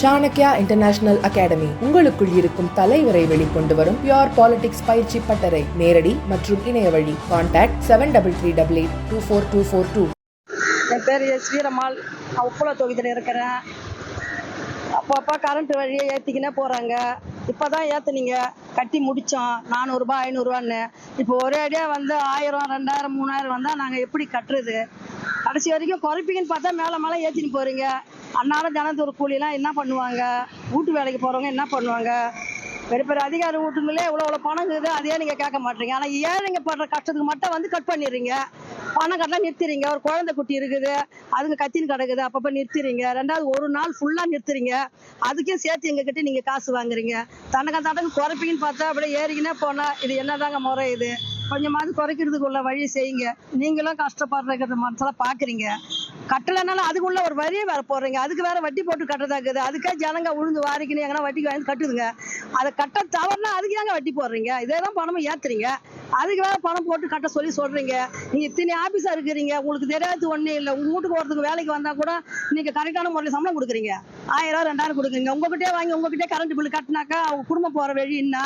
Chanakya international academy உங்களுக்குள் இருக்கும் தலைவரை வெளிக்கொண்டு வரும் பியோர் பாலிடிக்ஸ் பயிற்சி பட்டறை. நேரடி மற்றும் இணைய வழி. Contact seven double three double eight two four two four two என் பேர் எஸ் நான் உப்புல தொகுதியில் இருக்கிறேன். அப்பப்போ கரண்ட் வழியை ஏற்றிக்கினே போகிறாங்க இப்போ தான் ஏற்றுனீங்க கட்டி முடித்தோம் நானூறுரூபா ஐநூறுரூவான்னு இப்போ ஒரே அடியாக வந்து ஆயிரம் ரெண்டாயிரம் மூணாயிரம் வந்தால் நாங்கள் எப்படி கட்டுறது? கடைசி வரைக்கும் குறைப்பீங்கன்னு பார்த்தா மேலே மேலே ஏற்றின்னு போகிறீங்க அன்னாரம் தினத்தொரு கூலிலாம் என்ன பண்ணுவாங்க? வீட்டு வேலைக்கு போகிறவங்க என்ன பண்ணுவாங்க? பெரிய பெரிய அதிகாரி வீட்டுங்களே இவ்வளோ இவ்வளோ பணம் இருக்குது அதையே நீங்கள் கேட்க மாட்டீங்க. ஆனால் ஏழைங்க படுற கஷ்டத்துக்கு மட்டும் வந்து கட் பண்ணிடுறீங்க? பணம் கட்டலாம் நிறுத்துறீங்க ஒரு குழந்தை குட்டி இருக்குது அதுங்க கத்தின்னு கிடக்குது அப்பப்போ நிறுத்துறீங்க ரெண்டாவது ஒரு நாள் ஃபுல்லாக நிறுத்துறீங்க. அதுக்கே சேர்த்து எங்ககிட்ட நீங்கள் காசு வாங்குறீங்க. தனக்கு தனக்கு குறைப்பீங்கன்னு பார்த்தா அப்படியே ஏறிக்கினே போனால் இது என்னதாங்க முறை இது? கொஞ்சமாவது குறைக்கிறதுக்குள்ள வழி செய்யுங்க. நீங்களும் கஷ்டப்படுற மனசெல்லாம் பார்க்குறீங்க கட்டலைனாலும் அதுக்குள்ள ஒரு வரியை வேற போடுறீங்க. அதுக்கு வேற வட்டி போட்டு கட்டுறதா இருக்குது அதுக்கே ஜனங்க உழுந்து வாரிக்கின்னு எங்கன்னா வட்டிக்கு வாங்கி கட்டுதுங்க. அதை கட்ட தவறுனா அதுக்கு ஏங்க வட்டி போடுறீங்க. இதே தான் பணமும் ஏத்துறீங்க. அதுக்கு வேற பணம் போட்டு கட்ட சொல்லி சொல்றீங்க. நீங்க இத்தனை ஆபீஸா இருக்கிறீங்க. உங்களுக்கு தெரியாது ஒண்ணு இல்லை. உங்க வீட்டுக்கு ஒருத்தருக்கு வேலைக்கு வந்தா கூட நீங்க கரெக்டான முறையில் சம்பளம் கொடுக்குறீங்க. ஆயிரம் ரெண்டாயிரம் கொடுக்குறீங்க. உங்ககிட்டயே வாங்கி உங்ககிட்டயே கரண்ட் பில் கட்டினாக்கா அவங்க குடும்பம் போற வழி என்ன?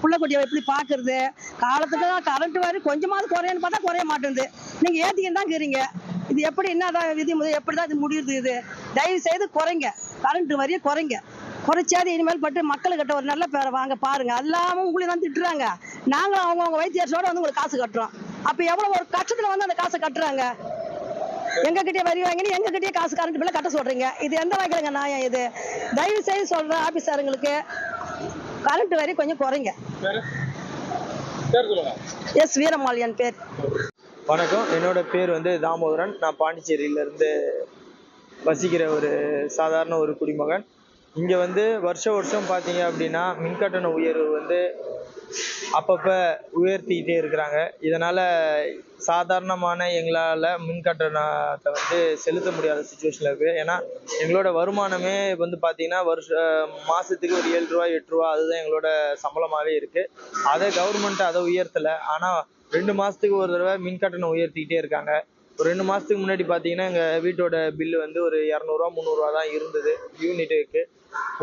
புள்ள குட்டியை எப்படி பாக்குறது? காலத்துக்கு தான் கரண்ட் வரி கொஞ்சமாவது குறையன்னு பார்த்தா குறைய மாட்டேங்குது. நீங்க ஏத்திக்கிட்டு தான் இருக்கிறீங்க. இது எப்படி என்னதான் விதி முறை எப்படி தான் இது முடியுது இது? தயவு செய்து குறைங்க. கரண்ட் வரியை குறைங்க. குறைச்சாது இனிமேல் பட்டு மக்கள்கிட்ட ஒரு நல்ல பேரை வாங்க பாருங்க. எல்லாமே உங்களையும் தான் திட்டுறாங்க. நாங்களும் அவங்கவுங்க வைத்தியர்ஸோட வந்து உங்களுக்கு காசு கட்டுறோம். அப்ப எவ்வளவு ஒரு கஷ்டத்துல வந்து அந்த காசை கட்டுறாங்க? எங்க கிட்டே வரி வாங்கினு எங்க கிட்டே காசு கரண்ட் பில்ல கட்ட சொல்றீங்க. இது எந்த வகையிலங்க நியாயம் இது? தயவு செய்து சொல்றேன் ஆபீசருங்களுக்கு கரண்ட் வரி கொஞ்சம் குறைங்க. எஸ் வீரம்மாள் என் பேர். வணக்கம். என்னோட பேர் வந்து தாமோதரன். நான் பாண்டிச்சேரியில இருந்து வசிக்கிற ஒரு சாதாரண ஒரு குடிமகன். இங்கே வந்து வருஷம் வருஷம் பார்த்தீங்க அப்படின்னா மின்கட்டண உயர்வு வந்து அப்பப்போ உயர்த்திக்கிட்டே இருக்கிறாங்க. இதனால் சாதாரணமான எங்களால் மின்கட்டணத்தை வந்து செலுத்த முடியாத சுச்சுவேஷனில் இருக்குது ஏன்னா எங்களோட வருமானமே வந்து பார்த்திங்கன்னா வருஷ மாதத்துக்கு ஒரு ஏழு ரூபா எட்டு ரூபா அதுதான் எங்களோட சம்பளமாகவே இருக்குது அதை கவர்மெண்ட் அதை உயர்த்தலை. ஆனால் ரெண்டு மாதத்துக்கு ஒரு தடவை மின்கட்டணம் உயர்த்திக்கிட்டே இருக்காங்க. ஒரு ரெண்டு மாதத்துக்கு முன்னாடி பார்த்தீங்கன்னா எங்கள் வீட்டோட பில்லு வந்து ஒரு இரநூறுவா முந்நூறுரூவா தான் இருந்தது. யூனிட்டுக்கு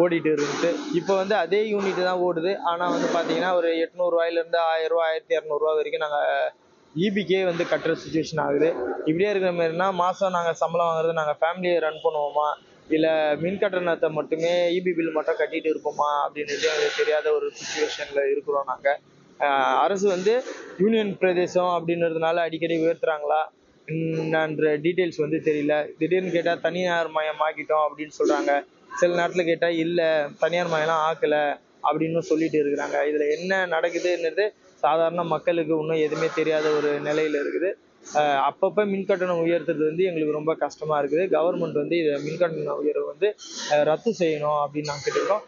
ஓடிட்டு இருந்துச்சு இப்போ வந்து அதே யூனிட் தான் ஓடுது. ஆனால் வந்து பார்த்தீங்கன்னா ஒரு எட்நூறுவாயிலேருந்து ஆயிரரூவா ஆயிரத்தி இரநூறுவா வரைக்கும் நாங்கள் இபிக்கே வந்து கட்டுற சுச்சுவேஷன் ஆகுது. இப்படியே இருக்கிற மாதிரினா மாதம் நாங்கள் சம்பளம் வாங்குறது நாங்கள் ஃபேமிலியை ரன் பண்ணுவோமா? இல்லை மின் கட்டணத்தை மட்டுமே இபி பில் மட்டும் கட்டிட்டு இருப்போமா? அப்படின்றது எங்களுக்கு தெரியாத ஒரு சுச்சுவேஷனில் இருக்கிறோம் நாங்கள் அரசு வந்து யூனியன் பிரதேசம் அப்படின்றதுனால அடிக்கடி உயர்த்துறாங்களா? என்ற டீட்டெயில்ஸ் வந்து தெரியல. திடீர்னு கேட்டால் தனியார் மயம் ஆக்கிட்டோம் அப்படின்னு சொல்கிறாங்க சில நேரத்தில் கேட்டால் இல்லை தனியார் மயம்லாம் ஆக்கலை அப்படின்னு சொல்லிட்டு இருக்கிறாங்க. இதில் என்ன நடக்குதுன்றது சாதாரண மக்களுக்கு இன்னும் எதுவுமே தெரியாத ஒரு நிலையில் இருக்குது. அஹ் அப்பப்போ மின்கட்டணம் உயர்த்துறது வந்து எங்களுக்கு ரொம்ப கஷ்டமாக இருக்குது. கவர்மெண்ட் வந்து இதை மின்கட்டண உயர்வு வந்து ரத்து செய்யணும் அப்படின்னு நாங்கள் கேட்டிருக்கோம்